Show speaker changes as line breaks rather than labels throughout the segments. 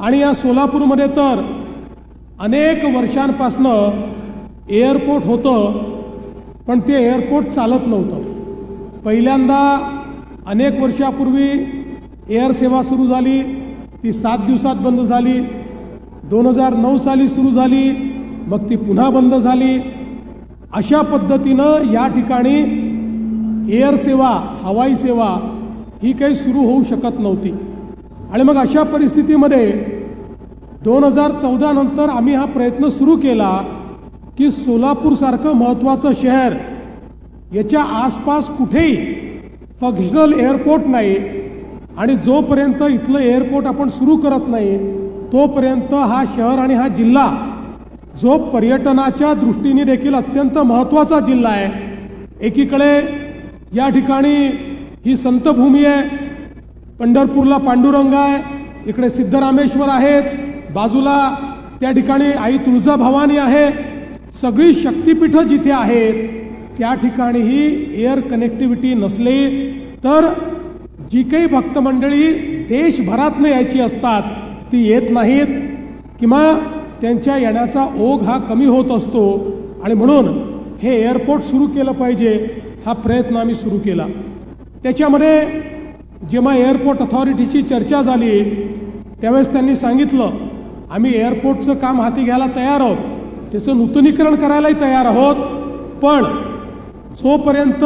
आणि या सोलापूरमध्ये तर अनेक वर्षांपासनं एअरपोर्ट होतं पण ते एअरपोर्ट चालत नव्हतं. पहिल्यांदा अनेक वर्षापूर्वी एअर सेवा सुरू झाली ती सात दिवसात बंद झाली. दोन हजार नऊ साली सुरू झाली मग ती पुन्हा बंद झाली. अशा पद्धतीनं या ठिकाणी एअर सेवा हवाई सेवा ही काही सुरू होऊ शकत नव्हती. आणि मग अशा परिस्थितीमध्ये दोन हजार चौदा नंतर आम्ही हा प्रयत्न सुरू केला की सोलापूरसारखं महत्त्वाचं शहर याच्या आसपास कुठेही फंक्शनल एअरपोर्ट नाही आणि जोपर्यंत इथलं एअरपोर्ट आपण सुरू करत नाही तोपर्यंत हा शहर आणि हा जिल्हा जो पर्यटनाच्या दृष्टीने देखील अत्यंत महत्त्वाचा जिल्हा आहे एकीकडे या ठिकाणी ही संतभूमी आहे पंढरपूरला पांडुरंग आहे इकडे सिद्धरामेश्वर आहेत बाजूला त्या ठिकाणी आई तुळजाभवानी आहे. सगळी शक्तिपीठं जिथे आहेत त्या ठिकाणी ही एअर कनेक्टिव्हिटी नसली तर जी काही भक्तमंडळी देशभरातनं यायची असतात ती येत नाहीत. किंवा त्यांच्या येण्याचा ओघ हा कमी होत असतो. आणि म्हणून हे एअरपोर्ट सुरू केलं पाहिजे हा प्रयत्न आम्ही सुरू केला. त्याच्यामध्ये जेव्हा एअरपोर्ट अथॉरिटीची चर्चा झाली त्यावेळेस त्यांनी सांगितलं आम्ही एअरपोर्टचं काम हाती घ्यायला तयार आहोत. त्याचं नूतनीकरण करायलाही तयार आहोत. पण जोपर्यंत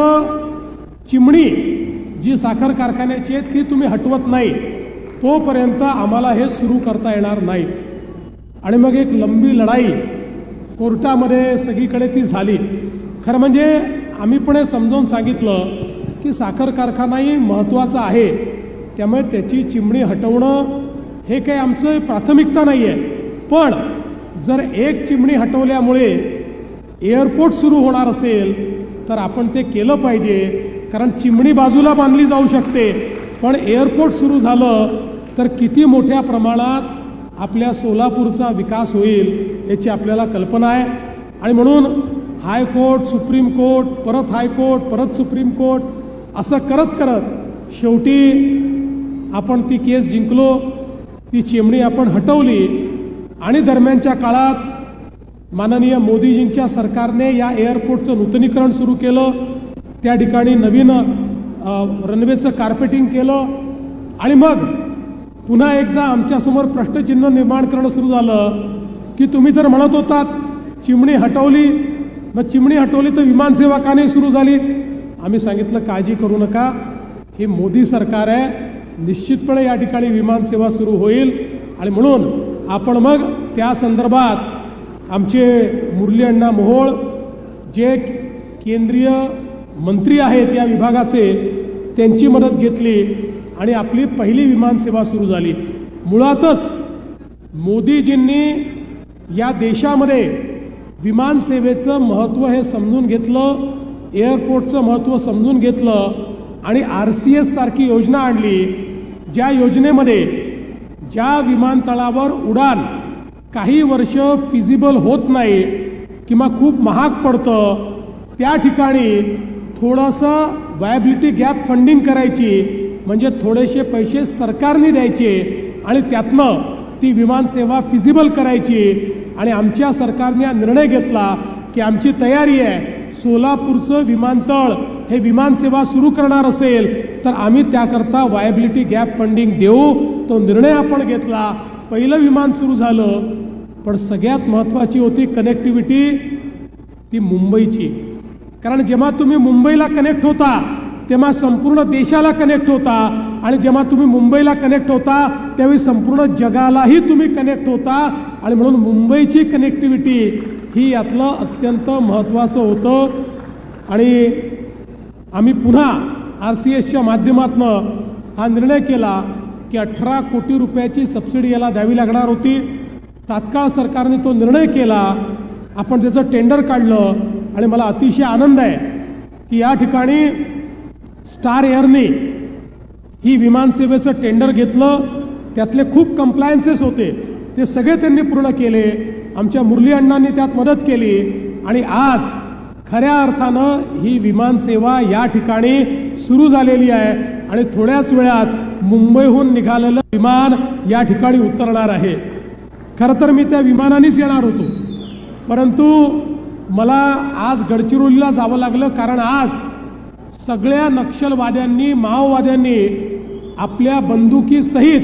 चिमणी जी साखर कारखान्याची आहे ती तुम्ही हटवत नाही तोपर्यंत आम्हाला हे सुरू करता येणार नाही आणि मग एक लंबी लढाई कोर्टामध्ये सगळीकडे ती झाली. खरं म्हणजे आम्ही पण हे समजावून सांगितलं की साखर कारखानाही महत्त्वाचा आहे. त्यामुळे त्याची चिमणी हटवणं हे काही आमचं प्राथमिकता नाही आहे पण जर एक चिमणी हटवल्यामुळे एअरपोर्ट सुरू होणार असेल तर आपण ते केलं पाहिजे. कारण चिमणी बाजूला बांधली जाऊ शकते. पण एअरपोर्ट सुरू झालं तर किती मोठ्या प्रमाणात आपल्या सोलापूरचा विकास होईल याची आपल्याला कल्पना आहे. आणि म्हणून हायकोर्ट सुप्रीम कोर्ट परत हायकोर्ट परत सुप्रीम कोर्ट असं करत करत शेवटी आपण ती केस जिंकलो ती चिमणी आपण हटवली आणि दरम्यानच्या काळात माननीय मोदीजींच्या सरकारने या एअरपोर्टचं नूतनीकरण सुरू केलं. त्या ठिकाणी नवीन रनवेचं कार्पेटिंग केलं आणि मग पुन्हा एकदा आमच्यासमोर प्रश्नचिन्ह निर्माण करणं सुरू झालं की तुम्ही तर म्हणत होतात चिमणी हटवली. मग चिमणी हटवली तर विमानसेवा का नाही सुरू झाली? आम्ही सांगितलं काळजी करू नका. हे मोदी सरकार आहे. निश्चितपणे या ठिकाणी विमानसेवा सुरू होईल. आणि म्हणून आपण मग त्या संदर्भात आमचे मुरली अण्णा मोहोळ जे केंद्रीय मंत्री आहेत या विभागाचे त्यांची मदत घेतली आणि आपली पहिली विमानसेवा सुरू झाली. मुळातच मोदीजींनी या देशामध्ये विमानसेवेचं महत्त्व हे समजून घेतलं. एअरपोर्टचं महत्त्व समजून घेतलं आणि आर सी एससारखी योजना आणली ज्या योजनेमध्ये ज्या विमानतळावर उडान काही वर्ष फिजिबल होत नाही किंवा खूप महाग पडतं त्या ठिकाणी थोडंसं वायबिलिटी गॅप फंडिंग करायची म्हणजे थोडेसे पैसे सरकारने द्यायचे आणि त्यातनं ती विमानसेवा फिजिबल करायची आणि आमच्या सरकारने हा निर्णय घेतला की आमची तयारी आहे सोलापूरचं विमानतळ हे विमानसेवा सुरू करणार असेल तर आम्ही त्याकरता वायबिलिटी गॅप फंडिंग देऊ. तो निर्णय आपण घेतला. पहिलं विमान सुरू झालं पण सगळ्यात महत्त्वाची होती कनेक्टिव्हिटी ती मुंबईची. कारण जेव्हा तुम्ही मुंबईला कनेक्ट होता तेव्हा संपूर्ण देशाला कनेक्ट होता. आणि जेव्हा तुम्ही मुंबईला कनेक्ट होता त्यावेळी संपूर्ण जगालाही तुम्ही कनेक्ट होता. आणि म्हणून मुंबईची कनेक्टिव्हिटी ही यातलं अत्यंत महत्त्वाचं होतं. आणि आम्ही पुन्हा आर सी एसच्या माध्यमातून हा निर्णय केला की अठरा कोटी रुपयाची सबसिडी याला द्यावी लागणार होती. तात्काळ सरकारने तो निर्णय केला. आपण त्याचं टेंडर काढलं आणि मला अतिशय आनंद आहे की या ठिकाणी स्टार एअरने ही विमानसेवेचं टेंडर घेतलं. त्यातले खूप कंप्लायन्सेस होते. ते सगळे त्यांनी पूर्ण केले. आमच्या मुरली अण्णांनी त्यात मदत केली. आणि आज खऱ्या अर्थानं ही विमानसेवा या ठिकाणी सुरू झालेली आहे. आणि थोड्याच वेळात मुंबईहून निघालेलं विमान या ठिकाणी उतरणार आहे. खरं तर मी त्या विमानानेच येणार होतो. परंतु मला आज गडचिरोलीला जावं लागलं कारण आज सगळ्या नक्षलवाद्यांनी माओवाद्यांनी आपल्या बंदुकीसहित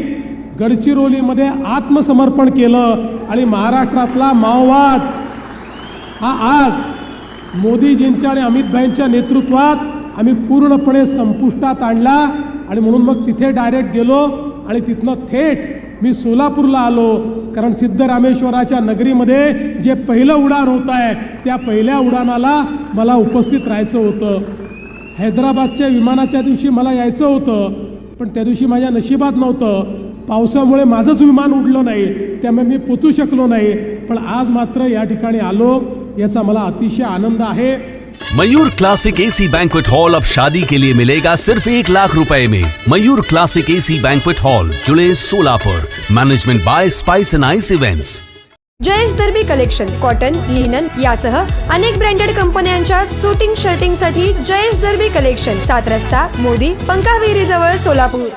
गडचिरोलीमध्ये आत्मसमर्पण केलं आणि महाराष्ट्रातला माओवाद हा आज मोदीजींच्या आणि अमितभाईंच्या नेतृत्वात आम्ही पूर्णपणे संपुष्टात आणला आणि म्हणून मग तिथे डायरेक्ट गेलो आणि तिथनं थेट मी सोलापूरला आलो. कारण सिद्धरामेश्वराच्या नगरीमध्ये जे पहिलं उडाण होत आहे त्या पहिल्या उडाणाला मला उपस्थित राहायचं होतं. हैदराबादच्या विमानाच्या दिवशी मला यायचं होतं पण त्या दिवशी माझ्या नशिबात नव्हतं. पावसामुळे माझंच विमान उडलं नाही त्यामुळे मी पोचू शकलो नाही पण आज मात्र या ठिकाणी आलो याचा मला अतिशय आनंद आहे.
Mayur classic AC banquet hall अब शादी के लिए मिलेगा सिर्फ एक लाख रुपए में। Mayur classic AC banquet hall Jule Solapur management by spice and ice events
Jayesh Darbi collection cotton linen यासह अनेक ब्रँडेड कंपन्यांच्या सुटिंग शर्टिंगसाठी जयेश दर्बी कलेक्शन सात रस्ता मोदी पंकाविहिरी जवळ सोलापूर.